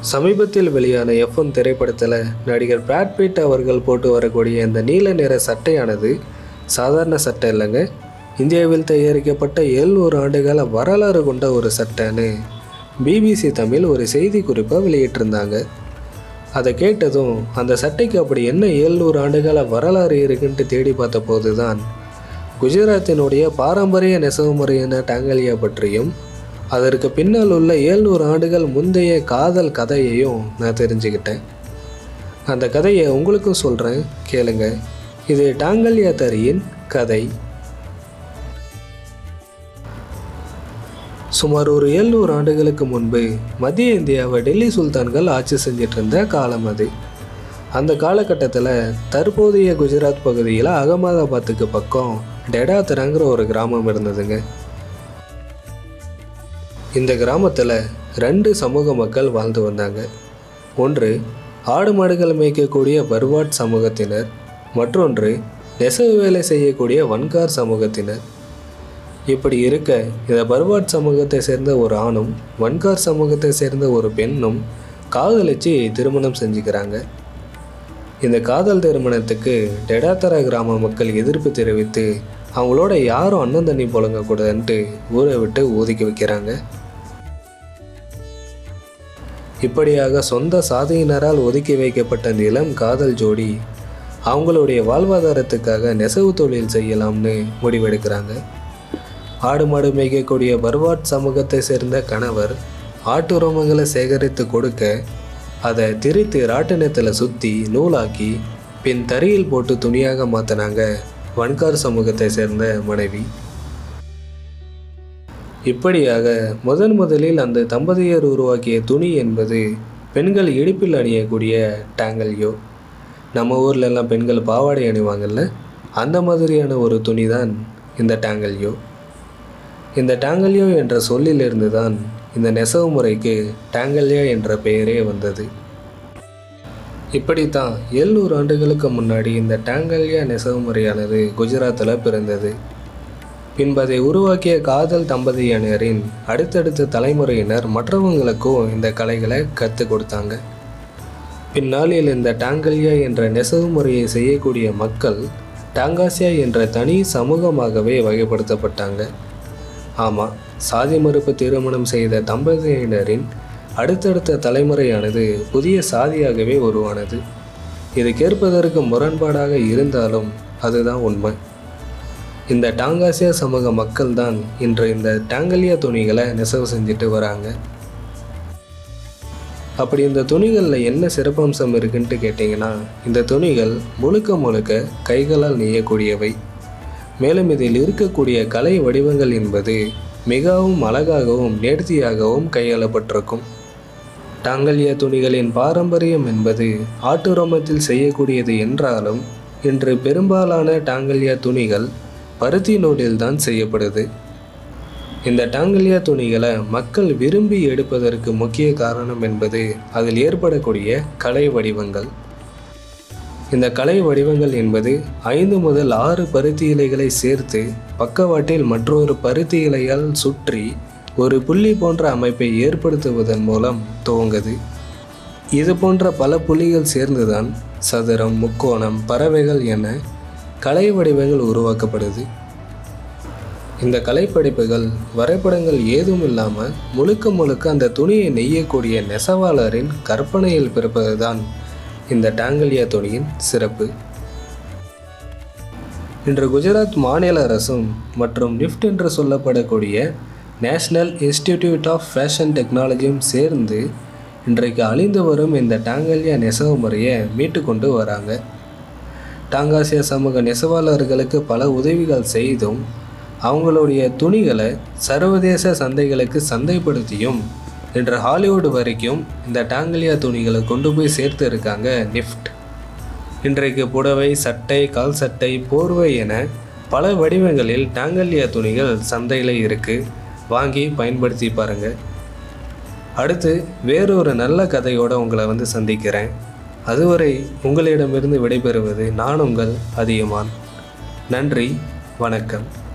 சமீபத்தில் வெளியான எஃப்எம் திரைப்படத்தில் நடிகர் பிராட்பீட் அவர்கள் போட்டு வரக்கூடிய இந்த நீல நிற சட்டையானது சாதாரண சட்டை இல்லைங்க. இந்தியாவில் தயாரிக்கப்பட்ட எழுநூறு ஆண்டுகால வரலாறு கொண்ட ஒரு சட்டைன்னு பிபிசி தமிழ் ஒரு செய்தி குறிப்பை வெளியிட்டிருந்தாங்க. அதை கேட்டதும் அந்த சட்டைக்கு அப்படி என்ன ஏழ்நூறு ஆண்டுகால வரலாறு இருக்குன்ட்டு தேடி பார்த்தபோது தான் குஜராத்தினுடைய பாரம்பரிய நெசவு முறையான டாங்கலியா பற்றியும் அதற்கு பின்னால் உள்ள ஏழ்நூறு ஆண்டுகள் முந்தைய காதல் கதையையும் நான் தெரிஞ்சுக்கிட்டேன். அந்த கதையை உங்களுக்கும் சொல்கிறேன் கேளுங்க. இது டாங்கல்யா தரியின் கதை. சுமார் ஒரு எழுநூறு ஆண்டுகளுக்கு முன்பு மத்திய இந்தியாவை டெல்லி சுல்தான்கள் ஆட்சி செஞ்சிட்டு இருந்த காலம் அது. அந்த காலகட்டத்தில் தற்போதைய குஜராத் பகுதியில் அகமதாபாத்துக்கு பக்கம் டெடாத்தரங்கிற ஒரு கிராமம் இருந்ததுங்க. இந்த கிராமத்தில் ரெண்டு சமூக மக்கள் வாழ்ந்து வந்தாங்க. ஒன்று ஆடு மாடுகள் மேய்க்கக்கூடிய பர்வாட் சமூகத்தினர். மற்றொன்று நெசவு வேலை செய்யக்கூடிய வன்கார் சமூகத்தினர். இப்படி இருக்க இந்த பர்வாட் சமூகத்தை சேர்ந்த ஒரு ஆணும் வன்கார் சமூகத்தை சேர்ந்த ஒரு பெண்ணும் காதலிச்சு திருமணம் செஞ்சுக்கிறாங்க. இந்த காதல் திருமணத்துக்கு டெடாத்தரா கிராம மக்கள் எதிர்ப்பு தெரிவித்து அவங்களோட யாரும் அண்ணன் தண்ணி புழங்கக்கூடாதுன்ட்டு ஊரை விட்டு ஒதுக்கி வைக்கிறாங்க. இப்படியாக சொந்த சாதியினரால் ஒதுக்கி வைக்கப்பட்ட அந்த இளம் காதல் ஜோடி அவங்களுடைய வாழ்வாதாரத்துக்காக நெசவு தொழில் செய்யலாம்னு முடிவெடுக்கிறாங்க. ஆடு மாடு மேய்க்கக்கூடிய பர்வாட் சமூகத்தை சேர்ந்த கணவர் ஆட்டுரோமங்களை சேகரித்து கொடுக்க அதை திரித்து ராட்டினத்தில் சுற்றி நூலாக்கி பின் தறியில் போட்டு துணியாக மாற்றினாங்க வன்கார் சமூகத்தை சேர்ந்த மனைவி. இப்படியாக முதன் முதலில் அந்த தம்பதியர் உருவாக்கிய துணி என்பது பெண்கள் இடுப்பில் அணியக்கூடிய டாங்கல்யோ. நம்ம ஊர்ல எல்லாம் பெண்கள் பாவாடை அணிவாங்கல்ல? அந்த மாதிரியான ஒரு துணி தான் இந்த டாங்கல்யோ. இந்த டாங்கல்யோ என்ற சொல்லிலிருந்து தான் இந்த நெசவு முறைக்கு டாங்கல்யா என்ற பெயரே வந்தது. இப்படித்தான் எழுநூறு ஆண்டுகளுக்கு முன்னாடி இந்த டாங்கல்யா நெசவு முறையானது குஜராத்தில் பிறந்தது. பின்பு அதை உருவாக்கிய காதல் தம்பதியினரின் அடுத்தடுத்த தலைமுறையினர் மற்றவங்களுக்கும் இந்த கலைகளை கற்றுக் கொடுத்தாங்க. பின்னாளில் இந்த டாங்கல்யா என்ற நெசவு முறையை செய்யக்கூடிய மக்கள் டாங்காசியா என்ற தனி சமூகமாகவே வகைப்படுத்தப்பட்டாங்க. ஆமாம் சாதி மறுப்பு திருமணம் செய்த தம்பதியினரின் அடுத்தடுத்த தலைமுறையானது புதிய சாதியாகவே உருவானது. இது கேட்பதற்கு முரண்பாடாக இருந்தாலும் அதுதான் உண்மை. இந்த டாங்காசியா சமூக மக்கள் தான் இன்று இந்த டாங்கலியா துணிகளை நெசவு செஞ்சுட்டு வராங்க. அப்படி இந்த துணிகளில் என்ன சிறப்பம்சம் இருக்குன்ட்டு கேட்டிங்கன்னா இந்த துணிகள் முழுக்க முழுக்க கைகளால் நெய்யக்கூடியவை மேலும் இதில் இருக்கக்கூடிய கலை வடிவங்கள் என்பது மிகவும் அழகாகவும் நேர்த்தியாகவும் கையாளப்பட்டிருக்கும். டாங்கல்யா துணிகளின் பாரம்பரியம் என்பது ஆட்டுரோமத்தில் செய்யக்கூடியது என்றாலும் இன்று பெரும்பாலான டாங்கல்யா துணிகள் பருத்தி நூலில் தான் செய்யப்படுது. இந்த டாங்கல்யா துணிகளை மக்கள் விரும்பி எடுப்பதற்கு முக்கிய காரணம் என்பது அதில் ஏற்படக்கூடிய கலை வடிவங்கள். இந்த கலை வடிவங்கள் என்பது ஐந்து முதல் ஆறு பருத்தி இலைகளை சேர்த்து பக்கவாட்டில் மற்றொரு பருத்தி இலையால் சுற்றி ஒரு புள்ளி போன்ற அமைப்பை ஏற்படுத்துவதன் மூலம் துவங்குது. இது போன்ற பல புள்ளிகள் சேர்ந்துதான் சதுரம் முக்கோணம் பறவைகள் என கலை வடிவங்கள் உருவாக்கப்படுது. இந்த கலைப்படைப்புகள் வரைபடங்கள் ஏதும் இல்லாமல் முழுக்க முழுக்க அந்த துணியை நெய்யக்கூடிய நெசவாளரின் கற்பனையில் பிறப்பதுதான் இந்த டாங்கல்யா துணியின் சிறப்பு. இன்று குஜராத் மாநில அரசும் மற்றும் நிஃப்ட் என்று சொல்லப்படக்கூடிய நேஷ்னல் இன்ஸ்டிடியூட் ஆஃப் ஃபேஷன் டெக்னாலஜியும் சேர்ந்து இன்றைக்கு அழிந்து வரும் இந்த டாங்கல்யா நெசவு முறையை மீட்டு கொண்டு வராங்க. டாங்காசியா சமூக நெசவாளர்களுக்கு பல உதவிகள் செய்தும் அவங்களுடைய துணிகளை சர்வதேச சந்தைகளுக்கு சந்தைப்படுத்தியும் இன்று ஹாலிவுட் வரைக்கும் இந்த டாங்கலியா துணிகளை கொண்டு போய் சேர்த்து இருக்காங்க நிஃப்ட். இன்றைக்கு புடவை சட்டை கால் சட்டை போர்வை என பல வடிவங்களில் டாங்கல்யா துணிகள் சந்தையில் இருக்குது வாங்கி பயன்படுத்தி பாருங்கள் அடுத்து வேறொரு நல்ல கதையோடு உங்களை வந்து சந்திக்கிறேன். அதுவரை உங்களிடமிருந்து விடைபெறுவது நான் உங்கள் அதியமான். நன்றி வணக்கம்.